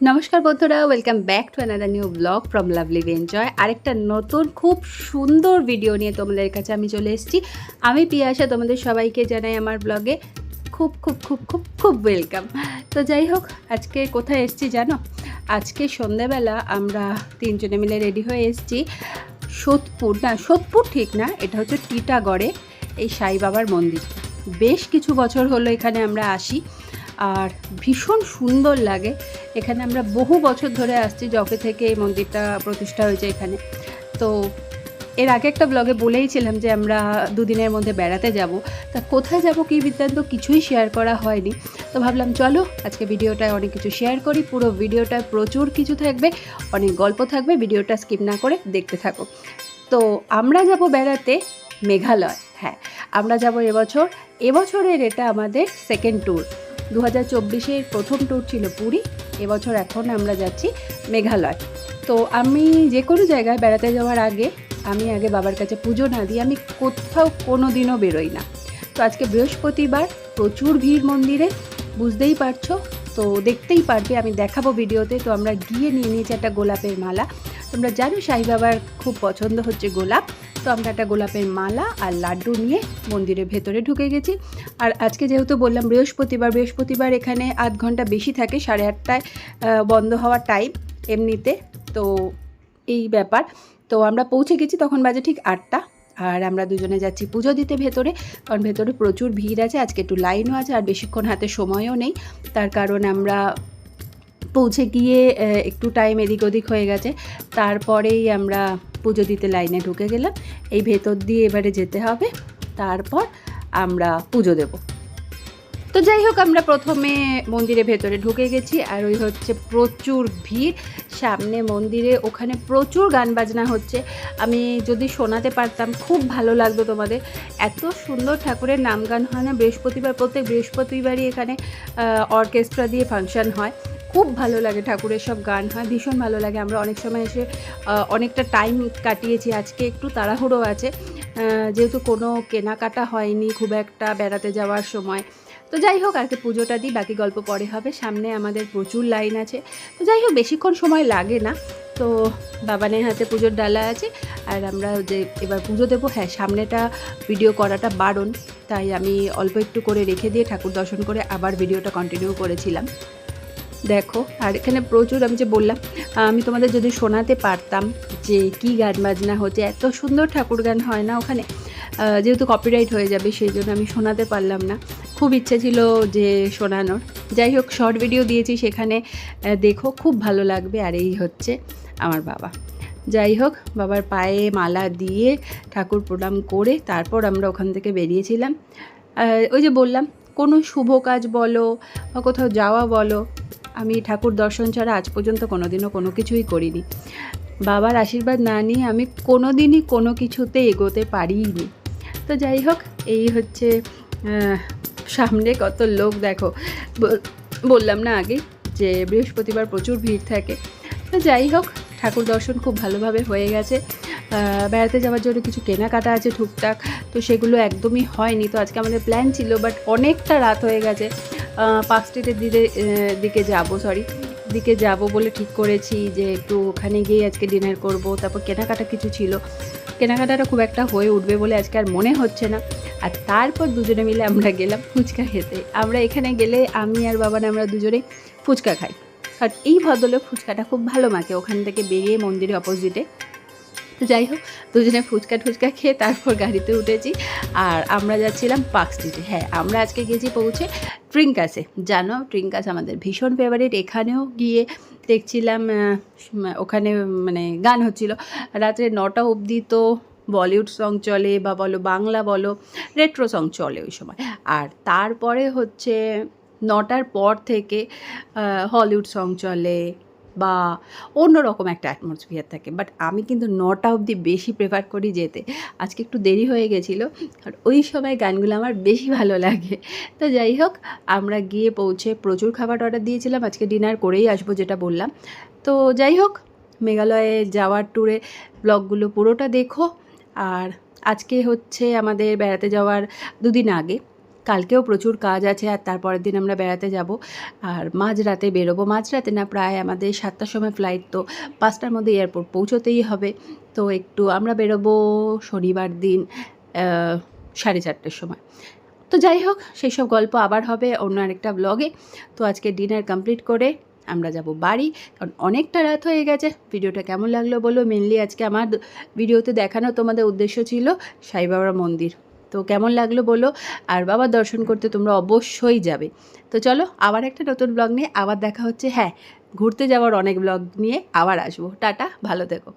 নমস্কার বন্ধুরা welcome back to another new blog from lovely enjoy আরেকটা নতুন, খুব সুন্দর ভিডিও নিয়ে তোমাদের কাছে আমি চলে এসেছি। আমি পিয়াসা তোমাদের সবাইকে জানাই আমার ব্লগে খুব খুব খুব খুব খুব ওয়েলকাম তো যাই হোক, আজকে কোথায় এসেছি জানো? আজকে সন্ধ্যাবেলা আমরা তিনজনে মিলে রেডি হয়ে এসেছি সোদপুর। না, সোদপুর ঠিক না, এটা হচ্ছে টিটাগড়ে এই সাই বাবার মন্দির। বেশ কিছু বছর হলো এখানে আমরা আসি। আর ভীষণ সুন্দর লাগে। এখানে আমরা বহু বছর ধরে আসছি, যবে থেকে এই মন্দিরটা প্রতিষ্ঠা হয়েছে এখানে। তো এর আগে একটা ব্লগে বলেইছিলাম যে আমরা দুদিনের মধ্যে বেড়াতে যাব। তা কোথায় যাব কী বৃত্তান্ত কিছুই শেয়ার করা হয়নি। তো ভাবলাম, চলো আজকে ভিডিওটায় অনেক কিছু শেয়ার করি। পুরো ভিডিওটায় প্রচুর কিছু থাকবে, অনেক গল্প থাকবে, ভিডিওটা স্কিপ না করে দেখতে থাকো। তো আমরা যাব বেড়াতে মেঘালয় হ্যাঁ। আমরা যাব এবছর, এবছরের এটা আমাদের সেকেন্ড ট্যুর দু হাজার চব্বিশের প্রথম ট্যুর ছিল পুরী, এবছর এখন আমরা যাচ্ছি মেঘালয়। তো আমি যে কোনো জায়গায় বেড়াতে যাওয়ার আগে, আমি আগে বাবার কাছে পুজো না দিই আমি কোথাও কোনো দিনও বেরোই না। তো আজকে বৃহস্পতিবার প্রচুর ভিড় মন্দিরে, বুঝতেই পারছ? তো দেখতেই পারবে, আমি দেখাবো ভিডিওতে। তো আমরা গিয়ে নিয়ে নিয়েছি একটা গোলাপের মালা। তোমরা জানো সাই বাবার খুব পছন্দ হচ্ছে গোলাপ। তো আমরা একটা গোলাপের মালা আর লাড্ডু নিয়ে মন্দিরের ভেতরে ঢুকে গেছি। আর আজকে যেহেতু বললাম বৃহস্পতিবার বৃহস্পতিবার এখানে আধ ঘণ্টা বেশি থাকে, সাড়ে আটটায় বন্ধ হওয়ার টাইম এমনিতে। তো এই ব্যাপার। তো আমরা পৌঁছে গেছি তখন বাজে ঠিক আটটা। আর আমরা দুজনে যাচ্ছি পুজো দিতে ভেতরে, কারণ ভেতরে প্রচুর ভিড় আছে, আজকে একটু লাইনও আছে আর বেশিক্ষণ হাতে সময়ও নেই। তার কারণ আমরা পৌঁছে গিয়ে একটু টাইম এদিক ওদিক হয়ে গেছে। তারপরেই আমরা পুজো দিতে লাইনে ঢুকে গেলাম। এই ভেতর দিয়ে এবারে যেতে হবে। তারপর আমরা পুজো দেব। তো যাই হোক, আমরা প্রথমে মন্দিরের ভেতরে ঢুকে গেছি আর ওই হচ্ছে প্রচুর ভিড়। সামনে মন্দিরে ওখানে প্রচুর গান বাজনা হচ্ছে। আমি যদি শোনাতে পারতাম, খুব ভালো লাগতো তোমাদের। এত সুন্দর ঠাকুরের নাম গান হয় না, বৃহস্পতিবার, প্রত্যেক বৃহস্পতিবারই এখানে অর্কেস্ট্রা দিয়ে ফাংশন হয়। খুব ভালো লাগে ঠাকুরের সব গান হয়, ভীষণ ভালো লাগে। আমরা অনেক সময় এসে অনেকটা টাইম কাটিয়েছি। আজকে একটু তাড়াহুড়ো আছে। যেহেতু কোনো কেনাকাটা হয়নি, খুব একটা বেড়াতে যাওয়ার সময়। তো যাই হোক আজকে পুজোটা দিই, বাকি গল্প পরে হবে। সামনে আমাদের প্রচুর লাইন আছে। তো যাই হোক, বেশিক্ষণ সময় লাগে না। তো বাবানের হাতে পুজোর ডালা আছে। আর আমরা যে এবার পুজো দেবো হ্যাঁ সামনেটা ভিডিও করাটা বারণ। তাই আমি অল্প একটু করে রেখে দিয়ে ঠাকুর দর্শন করে আবার ভিডিওটা কন্টিনিউ করেছিলাম। দেখো, আর এখানে প্রচুর আমি যে বললাম, আমি তোমাদের যদি শোনাতে পারতাম যে কি গান বাজনা হচ্ছে, এত সুন্দর ঠাকুর গান হয় না ওখানে। যেহেতু কপিরাইট হয়ে যাবে, সেই জন্য আমি শোনাতে পারলাম না। খুব ইচ্ছে ছিল যে শোনানোর। যাই হোক শর্ট ভিডিও দিয়েছি, সেখানে দেখো, খুব ভালো লাগবে, আর এই হচ্ছে আমার বাবা। যাই হোক, বাবার পায়ে মালা দিয়ে ঠাকুর প্রণাম করে তারপর আমরা ওখান থেকে বেরিয়েছিলাম। ওই যে বললাম, কোনো শুভ কাজ বলো বা কোথাও যাওয়া বলো, আমি ঠাকুর দর্শন ছাড়া আজ পর্যন্ত কোনোদিনও কোনো কিছুই করিনি। বাবার আশীর্বাদ না নিয়ে আমি কোনো দিনই কোনো কিছুতে এগোতে পারিনি। তো যাই হোক, এই হচ্ছে সামনে কত লোক, দেখো। বললাম না আগে যে বৃহস্পতিবার প্রচুর ভিড় থাকে। যাই হোক, ঠাকুর দর্শন খুব ভালোভাবে হয়ে গেছে। বেড়াতে যাওয়ার জন্য কিছু কেনাকাটা আছে টুকটাক, তো সেগুলো একদমই হয়নি। তো আজকে আমাদের প্ল্যান ছিল বাট অনেকটা রাত হয়ে গেছে। পার্ক দিকে দিকে যাব সরি দিকে যাব বলে ঠিক করেছি যে একটু ওখানে গিয়ে আজকে ডিনার করব। তারপর কেনাকাটা কিছু ছিল। কেনাকাটাটা খুব একটা হয়ে উঠবে বলে আজকে আর মনে হচ্ছে না। আর তারপর দুজনে মিলে আমরা গেলাম ফুচকা খেতে। আমরা এখানে গেলে আমি আর বাবা আমরা দুজনে ফুচকা খাই। আর এই ভদ্রলোক ফুচকাটা খুব ভালো মাকে ওখান থেকে বেরিয়ে মন্দিরের অপোজিটে তো যাই হোক, দুজনে ফুচকা টুচকা খেয়ে তারপর গাড়িতে উঠেছি। আর আমরা যাচ্ছিলাম পার্ক স্ট্রিটে। হ্যাঁ আমরা আজকে গেছি পৌঁছে ট্রিঙ্কাসে। জানো, ট্রিঙ্কাস আমাদের ভীষণ ফেভারিট এখানেও গিয়ে দেখছিলাম ওখানে মানে গান হচ্ছিল। রাত্রে নটা অবধি তো বলিউড সং চলে, বা বলো বাংলা বলো, রেট্রো সং চলে ওই সময়। আর তারপরে হচ্ছে নটার পর থেকে হলিউড সং চলে বা অন্যরকম একটা অ্যাটমসফিয়ার থাকে। বাট আমি কিন্তু নটা অবধি বেশি প্রেফার করি যেতে। আজকে একটু দেরি হয়ে গেছিল, আর ওই সময় গানগুলো আমার বেশি ভালো লাগে। তো যাই হোক, আমরা গিয়ে পৌঁছে প্রচুর খাবার অর্ডার দিয়েছিলাম, আজকে ডিনার করেই আসব যেটা বললাম। তো যাই হোক, মেঘালয়ে যাওয়ার ট্যুরে ব্লগগুলো পুরোটা দেখো। আর আজকে হচ্ছে আমাদের বেড়াতে যাওয়ার দুদিন আগে। কালকেও প্রচুর কাজ আছে আর তারপরের দিন আমরা বেড়াতে যাব। আর মাঝরাতে বেরোবো। মাঝরাতে না প্রায় আমাদের সাতটার সময় ফ্লাইট তো পাঁচটার মধ্যে এয়ারপোর্ট পৌঁছতেই হবে। তো একটু আমরা বেরোবো শনিবার দিন সাড়ে চারটের সময়। তো যাই হোক, সেই সব গল্প আবার হবে অন্য আরেকটা ব্লগে তো আজকে ডিনার কমপ্লিট করে আমরা যাব বাড়ি। কারণ অনেকটা রাত হয়ে গেছে। ভিডিওটা কেমন লাগল বলো? মেনলি আজকে আমার ভিডিওতে দেখানো তোমাদের উদ্দেশ্য ছিল সাই বাবার মন্দির। তো কেমন লাগল বলো? আর বাবার দর্শন করতে তোমরা অবশ্যই যাবে। তো চলো আবার একটা নতুন ব্লগ নিয়ে আবার দেখা হচ্ছে। হ্যাঁ ঘুরতে যাওয়ার অনেক ব্লগ নিয়ে আবার আসব। টাটা, ভালো থেকো।